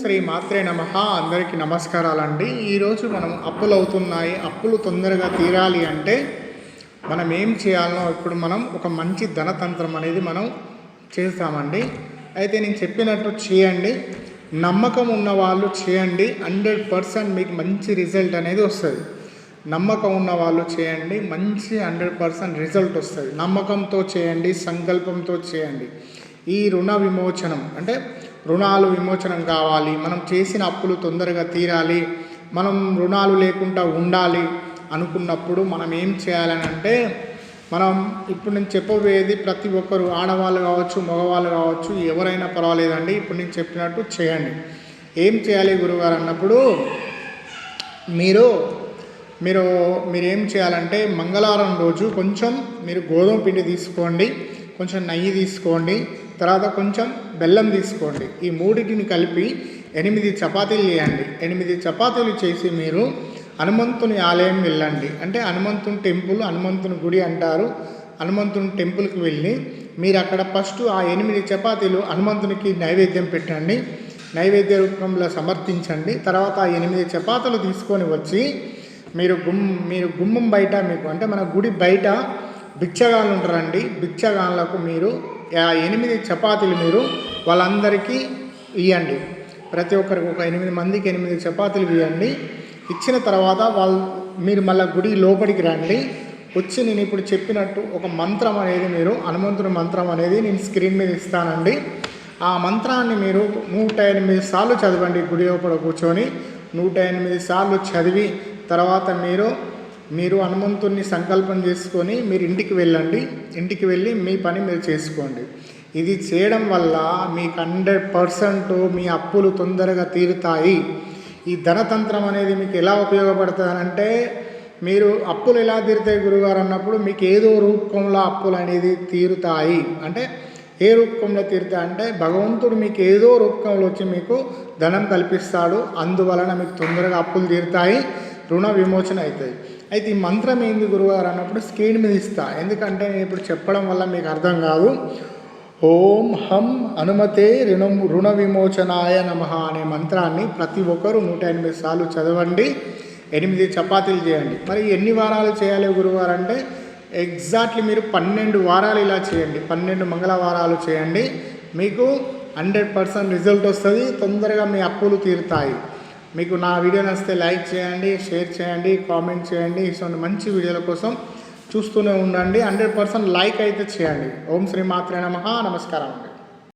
శ్రీ మాత్రే నమ. అందరికీ నమస్కారాలండి. ఈరోజు మనం అప్పులు అవుతున్నాయి అప్పులు తొందరగా తీరాలి అంటే మనం ఏం చేయాలనో ఇప్పుడు మనం ఒక మంచి ధనతంత్రం అనేది మనం చేస్తామండి. అయితే నేను చెప్పినట్టు చేయండి. నమ్మకం ఉన్న వాళ్ళు చేయండి. హండ్రెడ్ పర్సెంట్ మీకు మంచి రిజల్ట్ అనేది వస్తుంది. నమ్మకం ఉన్న వాళ్ళు చేయండి. మంచి హండ్రెడ్ పర్సెంట్ రిజల్ట్ వస్తుంది. నమ్మకంతో చేయండి. సంకల్పంతో చేయండి. ఈ రుణ విమోచనం అంటే రుణాలు విమోచనం కావాలి మనం చేసిన అప్పులు తొందరగా తీరాలి మనం రుణాలు లేకుండా ఉండాలి అనుకున్నప్పుడు మనం ఏం చేయాలని అంటే మనం ఇప్పుడు నేను చెప్పబోయేది ప్రతి ఒక్కరు ఆడవాళ్ళు కావచ్చు మగవాళ్ళు కావచ్చు ఎవరైనా పర్వాలేదండి ఇప్పుడు నేను చెప్పినట్టు చేయండి. ఏం చేయాలి గురుగారు అన్నప్పుడు మీరు మీరు మీరు ఏం చేయాలంటే మంగళవారం రోజు కొంచెం మీరు గోధుమ పిండి తీసుకోండి కొంచెం నెయ్యి తీసుకోండి తర్వాత కొంచెం బెల్లం తీసుకోండి. ఈ మూడింటిని కలిపి ఎనిమిది చపాతీలు చేయండి. ఎనిమిది చపాతీలు చేసి మీరు హనుమంతుని ఆలయం వెళ్ళండి. అంటే హనుమంతుని టెంపుల్ హనుమంతుని గుడి అంటారు. హనుమంతుని టెంపుల్కి వెళ్ళి మీరు అక్కడ ఫస్ట్ ఆ ఎనిమిది చపాతీలు హనుమంతునికి నైవేద్యం పెట్టండి. నైవేద్య రూపంలో సమర్థించండి తర్వాత ఆ ఎనిమిది చపాతీలు తీసుకొని వచ్చి మీరు గుమ్ మీరు గుమ్మం బయట మీకు అంటే మన గుడి బయట బిచ్చగాళ్ళు ఉంటారండి. బిచ్చగాళ్ళకు మీరు ఎనిమిది చపాతీలు మీరు వాళ్ళందరికీ ఇవ్వండి ప్రతి ఒక్కరికి ఒక ఎనిమిది మందికి ఎనిమిది చపాతీలు ఇవ్వండి ఇచ్చిన తర్వాత వాళ్ళు మీరు మళ్ళీ గుడి లోపలికి రండి. వచ్చి నేను ఇప్పుడు చెప్పినట్టు ఒక మంత్రం అనేది మీరు హనుమంతుని మంత్రం అనేది నేను స్క్రీన్ మీద ఇస్తానండి. ఆ మంత్రాన్ని మీరు నూట ఎనిమిది సార్లు చదవండి గుడి లోపల కూర్చొని. నూట ఎనిమిది సార్లు చదివి తర్వాత మీరు మీరు హనుమంతుణ్ణి సంకల్పం చేసుకొని మీరు ఇంటికి వెళ్ళండి. ఇంటికి వెళ్ళి మీ పని మీరు చేసుకోండి. ఇది చేయడం వల్ల మీకు హండ్రెడ్ పర్సెంట్ మీ అప్పులు తొందరగా తీరుతాయి. ఈ ధనతంత్రం అనేది మీకు ఎలా ఉపయోగపడుతుందంటే మీరు అప్పులు ఎలా తీరుతాయి గురుగారు అన్నప్పుడు మీకు ఏదో రూపంలో అప్పులు అనేది తీరుతాయి. అంటే ఏ రూపంలో తీరుతాయి అంటే భగవంతుడు మీకు ఏదో రూపంలో వచ్చి మీకు ధనం కల్పిస్తాడు. అందువలన మీకు తొందరగా అప్పులు తీరుతాయి. రుణ విమోచన అవుతాయి. అయితే ఈ మంత్రం ఏంది గురుగారు అన్నప్పుడు స్క్రీన్ మీద ఇస్తా. ఎందుకంటే నేను ఇప్పుడు చెప్పడం వల్ల మీకు అర్థం కాదు. ఓం హం అనుమతే రుణం రుణ విమోచనాయ నమ అనే మంత్రాన్ని ప్రతి ఒక్కరూ నూట ఎనిమిది సార్లు చదవండి. ఎనిమిది చపాతీలు చేయండి. మరి ఎన్ని వారాలు చేయాలి గురువారు అంటే ఎగ్జాక్ట్లీ మీరు పన్నెండు వారాలు ఇలా చేయండి. పన్నెండు మంగళవారాలు చేయండి. మీకు హండ్రెడ్ పర్సెంట్ రిజల్ట్ వస్తుంది. తొందరగా మీ అప్పులు తీరుతాయి. మీకు నా వీడియో నచ్చితే లైక్ చేయండి షేర్ చేయండి కామెంట్ చేయండి. ఇటువంటి మంచి వీడియోల కోసం చూస్తూనే ఉండండి. హండ్రెడ్ పర్సెంట్ లైక్ అయితే చేయండి. ఓం శ్రీ మాత్రే నమ. నమస్కారం అండి.